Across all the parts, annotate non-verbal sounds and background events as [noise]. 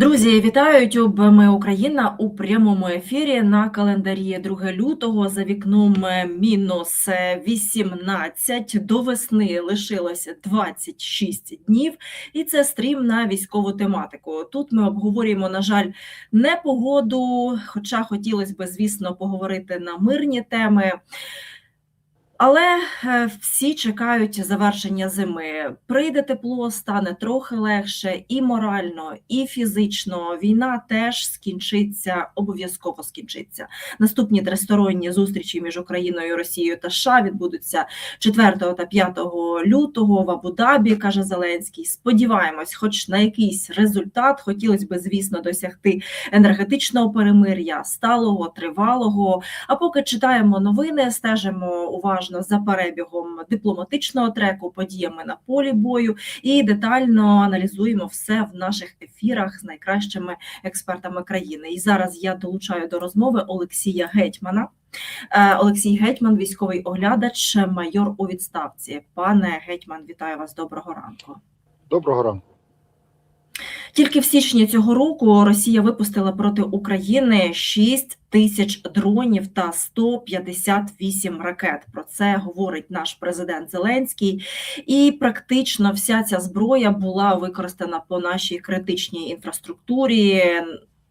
Друзі, вітаю YouTube. Ми Україна у прямому ефірі на календарі 2 лютого. За вікном е, мінус е, 18. До весни лишилося 26 днів, і це стрім на військову тематику. Тут ми обговорюємо, на жаль, не погоду, хоча хотілося б, звісно, поговорити на мирні теми. Але е, всі чекають завершення зими. Прийде тепло, стане трохи легше і морально, і фізично. Війна теж скінчиться, обов'язково скінчиться. Наступні тристоронні зустрічі між Україною, Росією та США відбудуться 4 та 5 лютого в Абу-Дабі, каже Зеленський. Сподіваємось, хоч на якийсь результат. Хотілося б, звісно, досягти енергетичного перемир'я, сталого, тривалого. А поки читаємо новини, стежимо уважно за перебігом дипломатичного треку, подіями на полі бою і детально аналізуємо все в наших ефірах з найкращими експертами країни. І зараз я долучаю до розмови Олексія Гетьмана. Е, Олексій Гетьман, військовий оглядач, майор у відставці. Пане Гетьман, вітаю вас. Доброго ранку. Доброго ранку. Тільки в січні цього року Росія випустила проти України 6 тисяч дронів та 158 ракет. Про це говорить наш президент Зеленський. І практично вся ця зброя була використана по нашій критичній інфраструктурі.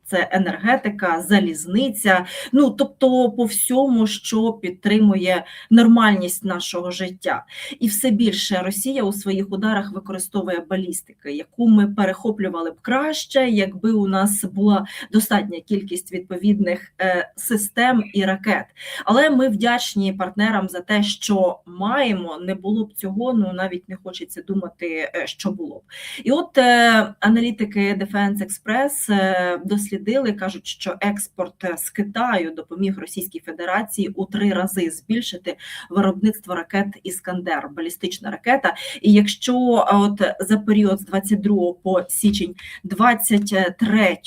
Це енергетика, залізниця, ну тобто по всьому, що підтримує нормальність нашого життя, і все більше Росія у своїх ударах використовує балістики, яку ми перехоплювали б краще, якби у нас була достатня кількість відповідних е, систем і ракет. Але ми вдячні партнерам за те, що маємо. Не було б цього, ну навіть не хочеться думати, е, що було б. І от е, аналітики Defense Express е, дослідили, кажуть, що експорт з Китаю допоміг Російській Федерації у три рази збільшити виробництво ракет Іскандер, балістична ракета. І якщо от за період з 22 по січень 23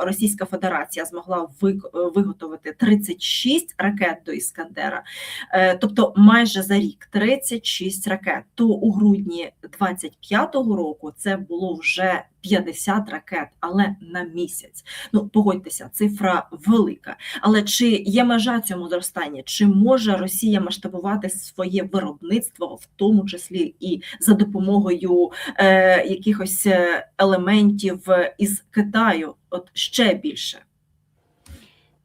Російська Федерація змогла вик- виготовити 36 ракет до Іскандера, е, тобто майже за рік 36 ракет, то у грудні 25-го року це було вже 50 ракет, але на місяць. Ну погодьтеся, цифра велика. Але чи є межа цьому зростанні? Чи може Росія масштабувати своє виробництво, в тому числі і за допомогою е, якихось е, елементів із Китаю? От ще більше?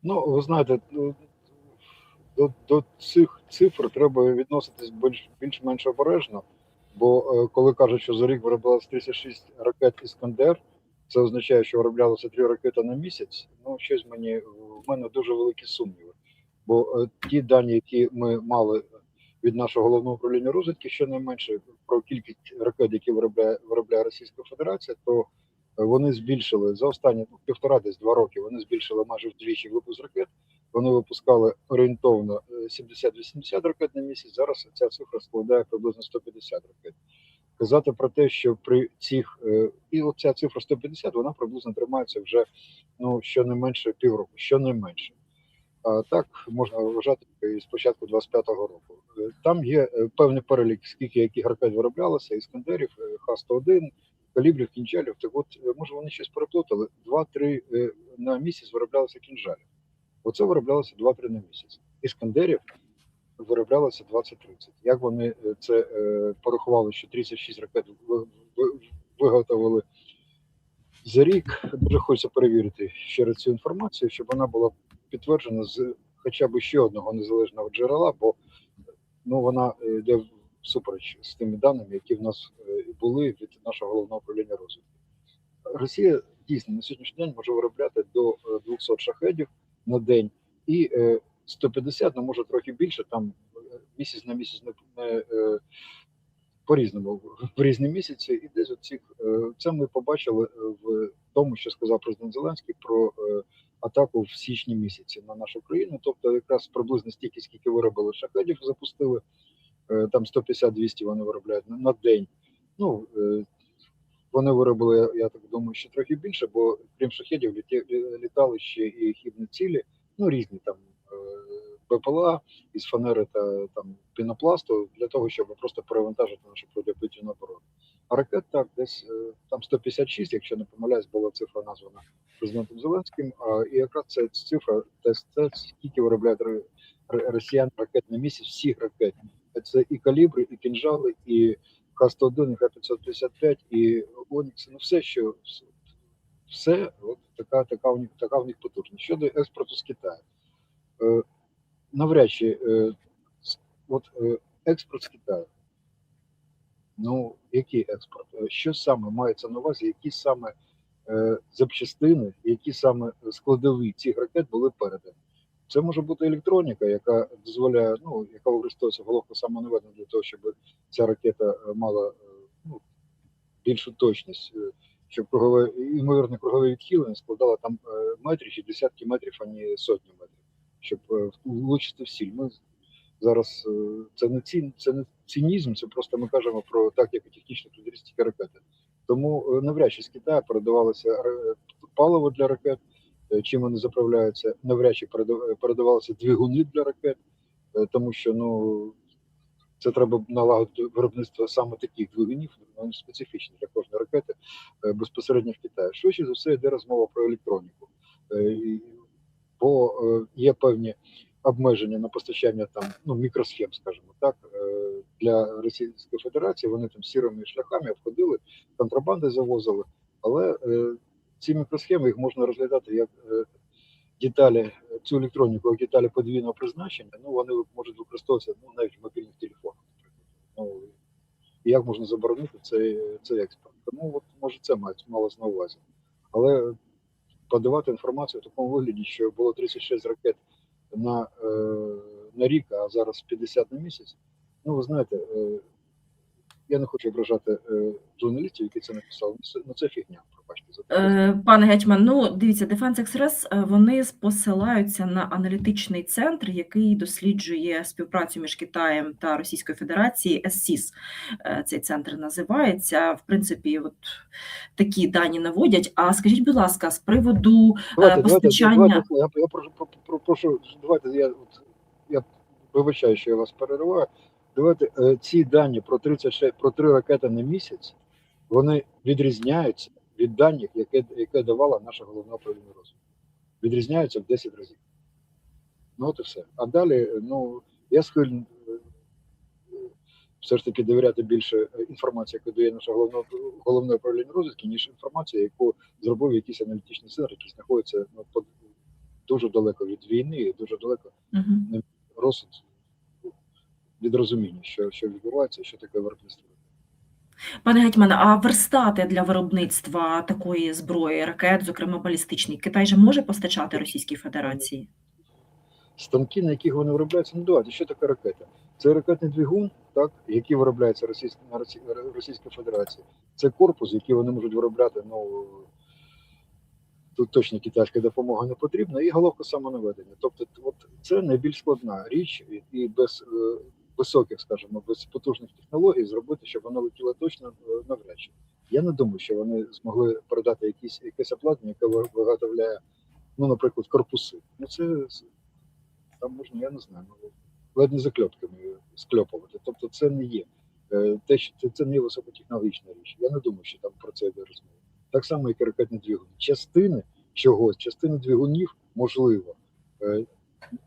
Ну, ви знаєте, ну, до, до цих цифр треба відноситись більш, більш-менш обережно, бо е, коли кажуть, що за рік вироблялося 36 ракет Іскандер, це означає, що вироблялося 3 ракети на місяць. Ну, щось мені в мене дуже великі сумніви. Бо е, ті дані, які ми мали від нашого головного управління розвідки, щонайменше про кількість ракет, які виробляє, виробляє Російська Федерація, то е, вони збільшили за останні ну, півтора десь два роки. Вони збільшили майже вдвічі випуск ракет. Вони випускали орієнтовно е, 70-80 ракет на місяць. Зараз ця цифра складає приблизно 150 ракет. Казати про те, що при цих е, і оця цифра 150, вона приблизно тримається вже ну щонайменше півроку, щонайменше. А так можна вважати і з початку 25-го року. Е, Там є е, певний перелік, скільки яких ракет вироблялося, іскандерів, е, Х-101, калібрів, кінжалів. Так от, е, може, вони щось переплутали. Два-три е, на місяць вироблялося кінжалів. Оце вироблялося 2-3 на місяць. Іскандерів вироблялося 20-30. Як вони е, це е, порахували, що 36 ракет ви- ви- виготовили за рік? Дуже хочеться перевірити ще раз цю інформацію, щоб вона була підтверджена з хоча б ще одного незалежного джерела, бо ну вона е, йде всупереч з тими даними, які в нас е, були від нашого головного управління розвідки. Росія дійсно на сьогоднішній день може виробляти до е, 200 шахедів на день і е, 150, ну може трохи більше, там е, місяць на місяць не, не е, по-різному в різні місяці. І десь оцих, е, це ми побачили е, в тому, що сказав президент Зеленський про е, атаку в січні місяці на нашу країну. Тобто, якраз приблизно стільки, скільки виробили шахедів, запустили. Е, Там 150-200 вони виробляють на, день. Ну, е, вони виробили, я, так думаю, ще трохи більше, бо крім шахедів літали ще і хібні цілі, ну різні там е, БПЛА із фанери та там пінопласту для того, щоб просто перевантажити нашу протиповітряну оборону. А ракет так, десь е, там 156, якщо не помиляюсь, була цифра названа президентом Зеленським. А, і якраз ця цифра, це, це скільки виробляють росіян ракет на місяць, всіх ракет. Це і калібри, і кінжали, і Х-101, і Х-555, і Онікси, ну все, що все, от така, така, у них, така в них потужність. Щодо експорту з Китаю. Е, навряд чи е, от, е, експорт з Китаю. Ну, який експорт? Е, Що саме мається на увазі, які саме е, запчастини, які саме складові цих ракет були передані? Це може бути електроніка, яка дозволяє, ну, яка використовується головка самонаведення для того, щоб ця ракета е, мала е, ну, більшу точність, е, щоб кругове, ймовірне кругове відхилення складало там метрів чи десятки метрів, а не сотні метрів, щоб влучити в сіль. Ми зараз це не цін, це не цинізм, це просто ми кажемо про тактику технічної характеристики ракети. Тому навряд чи з Китаю передавалося паливо для ракет, чим вони заправляються, навряд чи переда- передавалися двигуни для ракет, е, тому що ну це треба налагодити виробництво саме таких двигунів, вони специфічні для кожної ракети е, безпосередньо в Китаї. Швидше за все йде розмова про електроніку, Е, бо е, є певні обмеження на постачання там ну мікросхем, скажімо так, е, для Російської Федерації. Вони там сірими шляхами обходили, контрабанди завозили, але е, ці мікросхеми їх можна розглядати як е, деталі, цю електроніку, як деталі подвійного призначення. Ну вони можуть використовуватися ну, навіть в мобільних телефонах. Ну, як можна заборонити цей, цей експорт? Тому от може це мають малось на увазі. Але подавати інформацію в такому вигляді, що було 36 ракет на, е, на рік, а зараз 50 на місяць. Ну, ви знаєте, е, я не хочу ображати е, журналістів, які це написали. Ну, це, ну, фігня, пробачте за. Е, Пане Гетьман, ну дивіться, Defense Express, е, вони посилаються на аналітичний центр, який досліджує співпрацю між Китаєм та Російською Федерацією. ССІС е, цей центр називається. В принципі, от такі дані наводять. А скажіть, будь ласка, з приводу Давайте, давайте, постачання- давайте, я, я прошу, про- про- прошу, давайте я, от, я вибачаю, що я вас перериваю. Давайте е, ці дані про 36, про 3 ракети на місяць, вони відрізняються від даних, яке, яке давала наша головна управління розвитку. Відрізняються в 10 разів. Ну от і все. А далі, ну, я схильний е, все ж таки довіряти більше е, інформації, яку дає наша головна головне управління розвитку, ніж інформація, яку зробив якийсь аналітичний центр, який знаходиться ну, дуже далеко від війни, дуже далеко Мгм. розсуд від розуміння, що, що відбувається, що таке виробництво. Пане Гетьман, а верстати для виробництва такої зброї, ракет, зокрема балістичних, Китай же може постачати Російській Федерації? Станки, на яких вони виробляються, ну давайте, що таке ракета? Це ракетний двигун, так, який виробляється Російськ... на Росі... Російській Федерації. Це корпус, який вони можуть виробляти. Ну тут точно китайська допомога не потрібна, і головка самонаведення. Тобто, от це найбільш складна річ, і- і без е, високих, скажімо, потужних технологій зробити, щоб воно летіло точно е, навряд чи. Я не думаю, що вони змогли передати якісь якесь обладнання, яке виготовляє, ну, наприклад, корпуси. Ну це там можна, я не знаю, ну, ледь не скльопувати. Тобто це не є. е, Те, що це, це не є високотехнологічна річ. Я не думаю, що там про це йде розмова. Так само, як і ракетні двигуни. Частини чогось, частини двигунів можливо, е,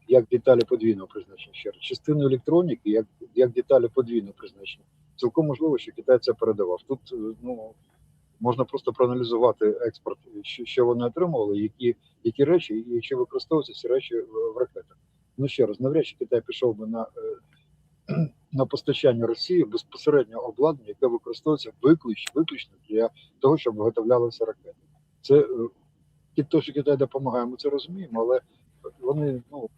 як деталі подвійного призначення ще раз. Частину електроніки, як, як деталі подвійного призначення. Цілком можливо, що Китай це передавав. Тут е, ну, можна просто проаналізувати експорт, що, що вони отримували, які, які речі, і якщо використовуються ці речі в, в ракетах. Ну ще раз, навряд чи Китай пішов би на, е, [clears throat] на постачання Росії безпосередньо обладнання, яке використовується виключно, виключно для того, щоб виготовлялися ракети. Це е, хто що Китай допомагає, ми це розуміємо, але вони ну,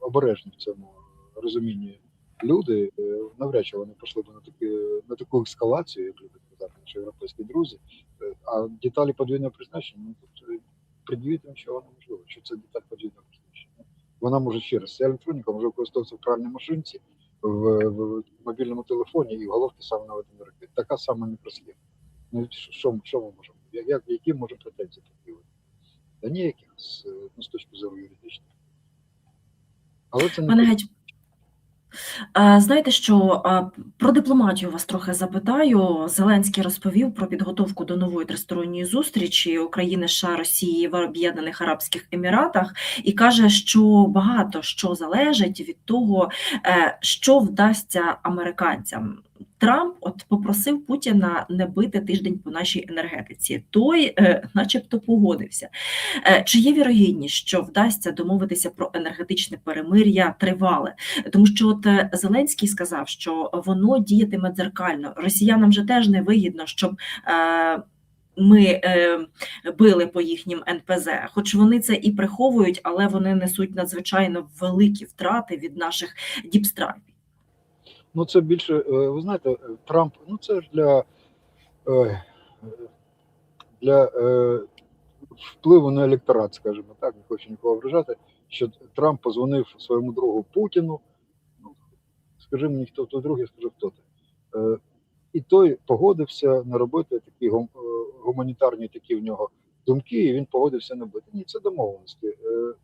обережні в цьому розумінні. Люди е, навряд чи вони пішли б на такі на таку ескалацію, як люблять казати наші європейські друзі. Е, А деталі подвійного призначення, ну тут е, пред'явити нічого неможливо, що це деталь подвійного призначення. Вона може ще раз, ця електроніка може використовуватися в пральній машинці, в, в мобільному телефоні і в головці саме наведення ракет. Така сама мікросхема. Ну що, що, ми можемо? Як, які може претензії пред'явити? Та ніяких з, ну, з точки зору юридичної. Але це не. Геть... Знаєте, що про дипломатію вас трохи запитаю. Зеленський розповів про підготовку до нової тристоронньої зустрічі України, США, Росії в Об'єднаних Арабських Еміратах і каже, що багато що залежить від того, е, що вдасться американцям. Трамп от попросив Путіна не бити тиждень по нашій енергетиці. Той, е, начебто, погодився. Е, Чи є вірогідність, що вдасться домовитися про енергетичне перемир'я тривале? Тому що от е, Зеленський сказав, що воно діятиме дзеркально. Росіянам же теж не вигідно, щоб е, ми е, били по їхнім НПЗ, хоч вони це і приховують, але вони несуть надзвичайно великі втрати від наших діпстрайпів. Ну, це більше, е, ви знаєте, е, Трамп, ну це ж для, е, для впливу на електорат, скажімо так, не хочу нікого вражати, що Трамп позвонив своєму другу Путіну. Ну, скажи мені, хто той другий, я скажу, хто ти. І той погодився не робити такі гум- гуманітарні такі в нього думки, і він погодився не бити. Ні, це домовленості.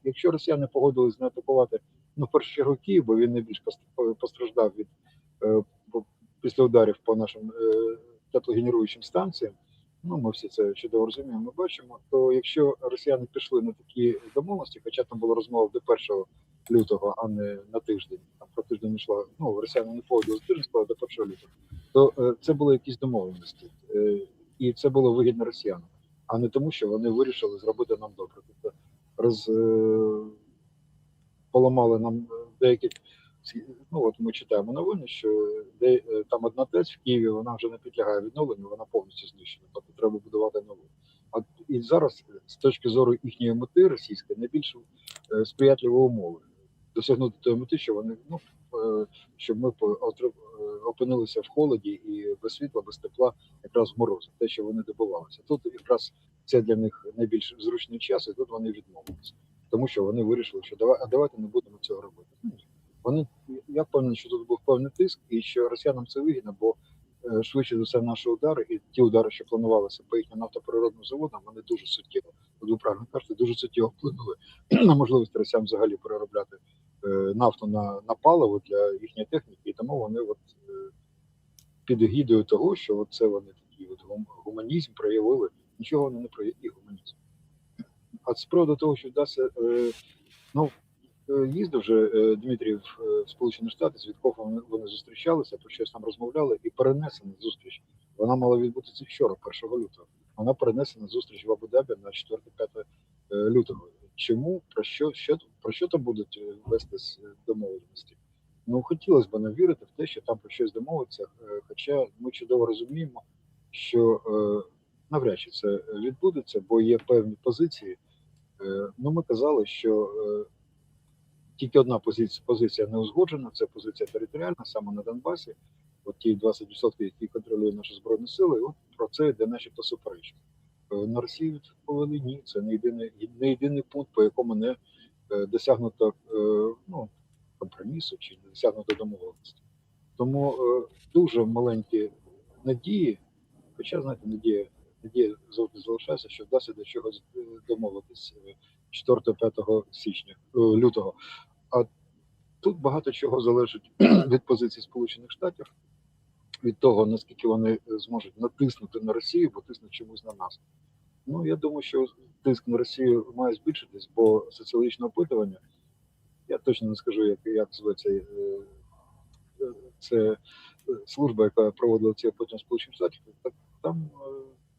Якщо росіяни погодились не атакувати, ну, в першу чергу Київ, бо він найбільш пост- постраждав від після ударів по нашим е, теплогенеруючим станціям, ну ми всі це чудово розуміємо, ми бачимо, то якщо росіяни пішли на такі домовленості, хоча там була розмова до 1 лютого, а не на тиждень, там про тиждень йшла, ну росіяни не погодили тиждень, сказали до 1 лютого, то е, це були якісь домовленості. Е, і це було вигідно росіянам, а не тому, що вони вирішили зробити нам добре. Тобто роз, е, поламали нам е, деякі ну от ми читаємо новини, що де е, там одна ТЕЦ в Києві, вона вже не підлягає відновленню, вона повністю знищена. Тобто треба будувати нову. А і зараз, е, з точки зору їхньої мети російської, найбільш е, сприятливі умови досягнути тої мети, що вони ну щоб ми опинилися в холоді і без світла, без тепла, якраз в морозі, те, що вони добивалися. Тут якраз це для них найбільш зручний час, і тут вони відмовилися, тому що вони вирішили, що давай, а давайте не будемо цього робити. Вони я впевнений, що тут був певний тиск, і що росіянам це вигідно, бо е, швидше за все наші удари і ті удари, що планувалися по їхнім нафтоприродним заводам, вони дуже суттєво, от ви правильно кажете, дуже суттєво вплинули [clears throat] на можливість росіян взагалі переробляти е, нафту на, на паливо для їхньої техніки, і тому вони от е, під егідою того, що от це вони такі от гуманізм проявили, нічого вони не проявили гуманізм. А з приводу того, що вдасться, ну їздив вже е, Дмитрів е, в Сполучені Штати, з Віткофом вони, зустрічалися, про щось там розмовляли, і перенесена зустріч. Вона мала відбутися вчора, 1 лютого. Вона перенесена зустріч в Абу-Дабі на 4-5 е, лютого. Чому про що, що про що там будуть е, вестись е, домовленості? Ну хотілося б не вірити в те, що там про щось домовиться. е, Хоча ми чудово розуміємо, що е, навряд чи це відбудеться, бо є певні позиції. Е, ну, ми казали, що е, тільки одна позиція, позиція не узгоджена, це позиція територіальна, саме на Донбасі. От ті 20%, які контролюють наші збройні сили, от про це йде начебто суперечка. Е, На Росію відповіли ні. Це не єдиний, не єдиний пункт, по якому не е, досягнуто е, ну, компромісу чи не досягнуто домовленості. Тому дуже маленькі надії, хоча, знаєте, надія, надія завжди залишається, що вдасться до чогось домовитись е, 4-5 січня, е, лютого. А тут багато чого залежить [clears throat] від позиції Сполучених Штатів, від того, наскільки вони е, зможуть натиснути на Росію, бо тиснуть чомусь на нас. Ну, я думаю, що тиск на Росію має збільшитись, бо соціологічне опитування, я точно не скажу, як, як зветься е, це служба, яка проводила ці опитування Сполучених Штатів, так там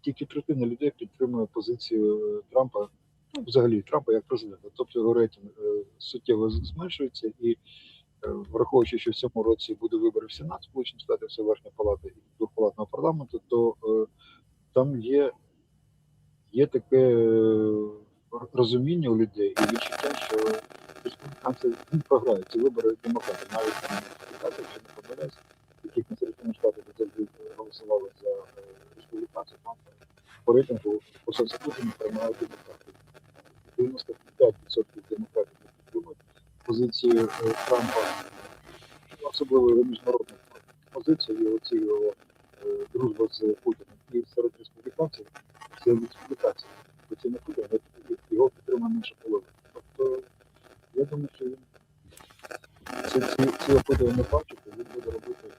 тільки третина людей підтримує позицію Трампа, ну, взагалі Трампа як президента. Тобто його рейтинг е, суттєво зменшується, і е, враховуючи, що в цьому році буде вибори в Сенат Сполучених Штатів, це верхня палата і двохпалатного парламенту, то е, там є, є таке розуміння у людей і відчуття, що республіканці ну, програють ці вибори демократів, навіть там республіканці, якщо не помиляюсь, на Сполучених Штатах завжди голосували за республіканців, там по рейтингу по соцопитуванню приймають демократи. 95% демократів підтримують позицію е, Трампа, особливо його міжнародну позицію, і оці його е, дружба з Путіним. І серед республіканців це республіканців. Оці не Путін, його підтримує менше половина. Тобто я думаю, що він ці, ці, ці опитування бачить, він буде робити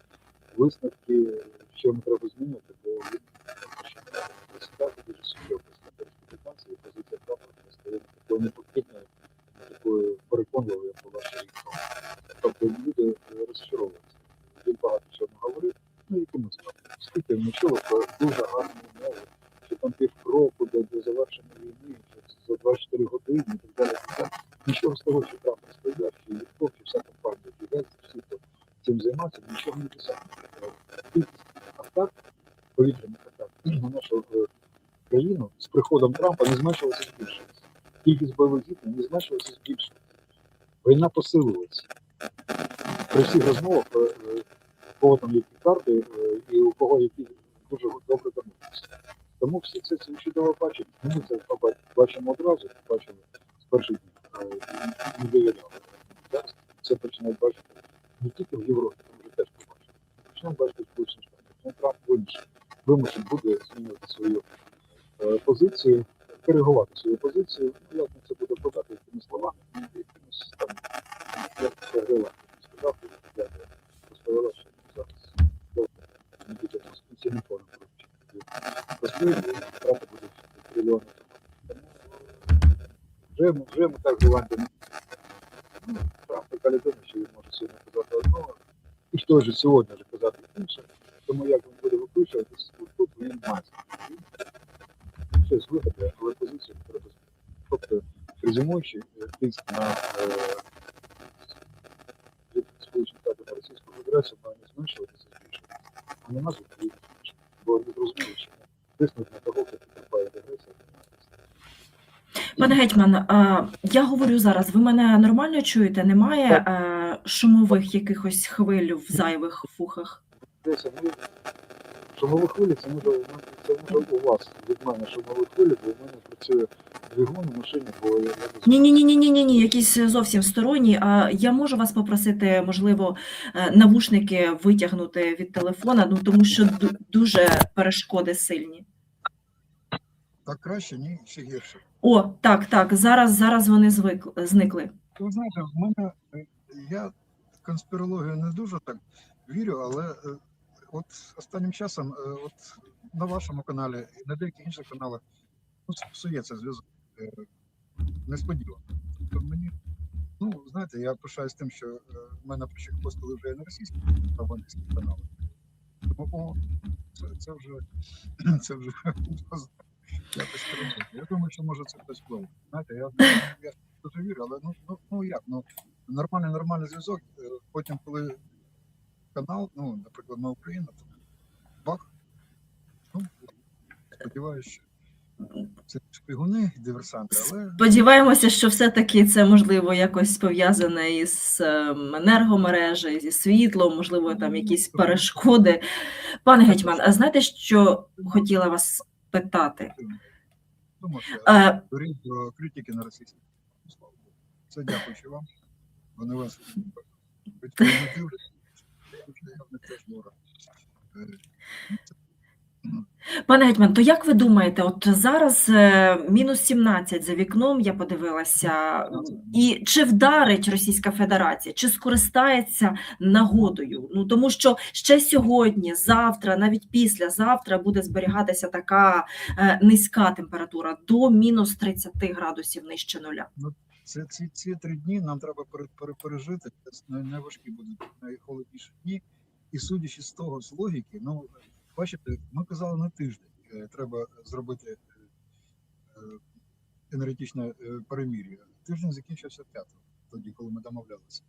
висновки, що не треба змінити, бо він е, просідати дуже суттєво фінансові позиції правильно стає не потрібно такою переконливою по ваше рік. Тобто люди розчаровуються. Він багато чого говорив, ну і кому сказати. Скільки ми чули про дуже гарну мову, що там півроку до, до завершення війни, за 24 години і так далі. І так. Нічого з того, що там розповідав, що Євко, що вся компанія, всі, хто цим займається, нічого не писав. Приходом Трампа не зменшилася збільшилася. Кількість бойових зіткнень не зменшилася збільшилася. Війна посилилася. При всіх розмовах е, у кого там які карти е, і у кого які дуже добре домовилися. Тому всі це, чудово бачать. Ми це бачимо одразу, бачили свою позицію. Ну, як він це буде подати якими словами, ну, якимось там, як це Грила сказав, я розповіла, що зараз добре, не буде у нас пенсійний фонд розповідає, втрата буде трильйони. Тому вже, ми- вже ми так Голландія. Ну, Трамп така людина, що він може сьогодні казати одного, і в той же сьогодні Пане гетьман, я говорю зараз, ви мене нормально чуєте? Немає е, шумових якихось хвиль в зайвих фухах? Десь шумові хвилі, це може, у мене- це може у вас від мене шумові хвилі, бо у мене працює двигун у машині, бо я, Ні, ні, ні, ні, ні, ні, ні, якісь зовсім сторонні. А я можу вас попросити, можливо, е, навушники витягнути від телефона, ну тому що дуже перешкоди сильні. Так краще, ні, ще гірше. О, так, так, зараз, зараз вони звик, зникли. Ви знаєте, в мене я конспірологію не дуже так вірю, але е, от останнім часом, е, от на вашому каналі і на деяких інших каналах ну, псується зв'язок е, несподівано. Тобто мені, ну знаєте, я пишаюсь тим, що в мене почек постили вже на російських та в англійських каналах. Тому о, це, це вже [clears throat] це вже [laughs] якось. Я думаю, що може це хтось впливає. Знаєте, я, я дуже вірю, але ну, ну, ну як, ну нормальний нормальний зв'язок. е, Потім, коли канал, ну, наприклад, на Україну, то бах. Ну, сподіваюся, що це шпигуни, диверсанти, але Сподіваємося, що все-таки це можливо якось пов'язане із ем, енергомережею, зі світлом, можливо, там якісь перешкоди. Пане гетьман, а знаєте, що хотіла вас питати? думаю, Е, доріг до критики на російській. Ну, слава Це дякуючи вам. Вони вас батьки не дивляться. Я не теж ворог. Пане гетьман, то як ви думаєте, от зараз е, мінус 17 за вікном, я подивилася, і чи вдарить Російська Федерація, чи скористається нагодою? Ну тому що ще сьогодні, завтра, навіть післязавтра буде зберігатися така е, низька температура до мінус 30 градусів нижче нуля. Це ці, ці три дні нам треба пере, пере, пережити. Це найважкі будуть найхолодніші дні. І судячи з того, з логіки, ну бачите, ми казали на тиждень. е, Треба зробити е, е, енергетичне перемір'я. Тиждень закінчився п'ятого, тоді, коли ми домовлялися.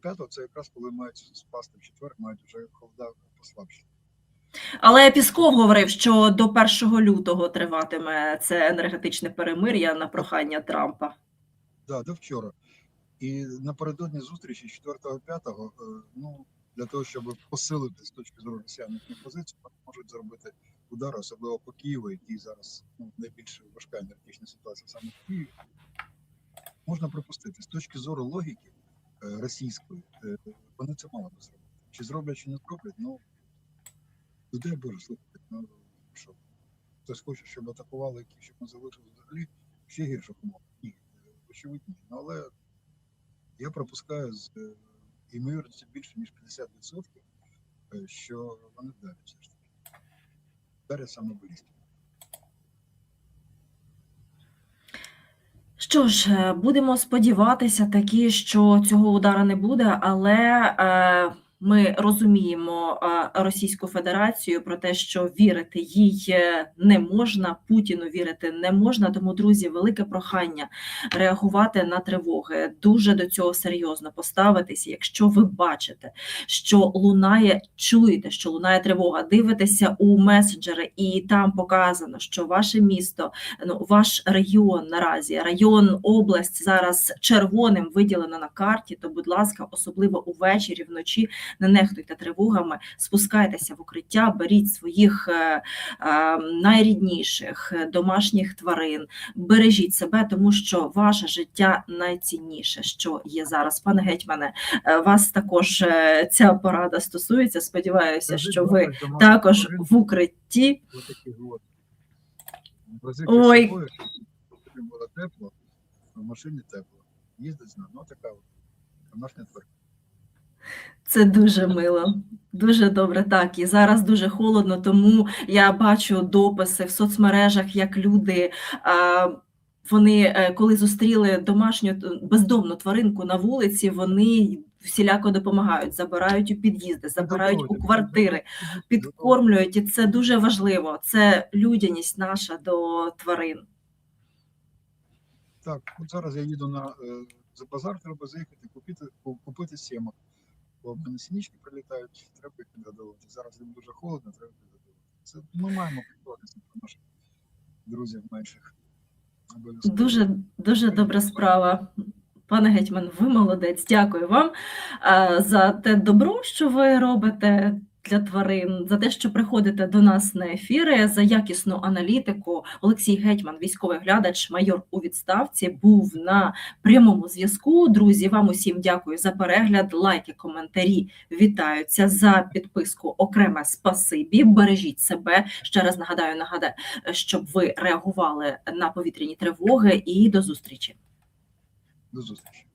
П'ятого це якраз коли мають спасти в четвер, мають вже холода послабшити. Але Пісков говорив, що до 1 лютого триватиме це енергетичне перемир'я на прохання Трампа. Да, до вчора. І напередодні зустрічі 4-5, ну, для того, щоб посилити з точки зору росіян їхню вони можуть зробити удар, особливо по Києву, який зараз ну, найбільш важка енергетична ситуація саме в Києві. Можна припустити, з точки зору логіки е, російської, е, вони це мали би зробити. Чи зроблять, чи не зроблять, ну, людей Боже, слухайте, ну, що, хтось хоче, щоб атакували, щоб ми залишили взагалі ще гірших умовах. Ні, е, очевидно. Ну, але я пропускаю з е, це більше ніж 50%, е, що вони вдарять все ж таки. Вдарять саме балістів. Що ж, е, будемо сподіватися такі що цього удара не буде, але е, Ми розуміємо Російську Федерацію про те, що вірити їй е, не можна, Путіну вірити не можна. Тому, друзі, велике прохання реагувати на тривоги, дуже до цього серйозно поставитися. Якщо ви бачите, що лунає, чуєте, що лунає тривога, дивитеся у меседжери, і там показано, що ваше місто, ну ваш регіон наразі, район, область зараз червоним виділено на карті. То, будь ласка, особливо увечері, вночі не нехтуйте тривогами, спускайтеся в укриття, беріть своїх е, е, найрідніших домашніх тварин, бережіть себе, тому що ваше життя найцінніше, що є зараз. Пане гетьмане, е, вас також ця порада стосується. Сподіваюся, що ви також в укритті. Ой. було тепло, в машині тепло. Їздить з нами, ну така от домашня тварина. Це дуже мило, дуже добре. Так, і зараз дуже холодно, тому я бачу дописи в соцмережах, як люди. Вони, е, коли зустріли домашню бездомну тваринку на вулиці, вони всіляко допомагають, забирають у під'їзди, забирають у квартири, підкормлюють, і це дуже важливо. Це людяність наша до тварин. Так, от зараз я їду на е, за базар, треба заїхати, купити, купити сімок. Бо сінічки прилітають, треба їх підгодовувати. Зараз їм дуже холодно, треба підгодовувати. Це ми маємо підготуватися про наших друзів менших. Дуже дуже добра справа. Пане гетьман, ви молодець. Дякую вам за те добро, що ви робите для тварин, за те, що приходите до нас на ефіри, за якісну аналітику. Олексій Гетьман, військовий глядач, майор у відставці, був на прямому зв'язку. Друзі, вам усім дякую за перегляд, лайки, коментарі вітаються за підписку. Окреме спасибі. Бережіть себе. Ще раз нагадаю, нагадаю, щоб ви реагували на повітряні тривоги. І до зустрічі. До зустрічі.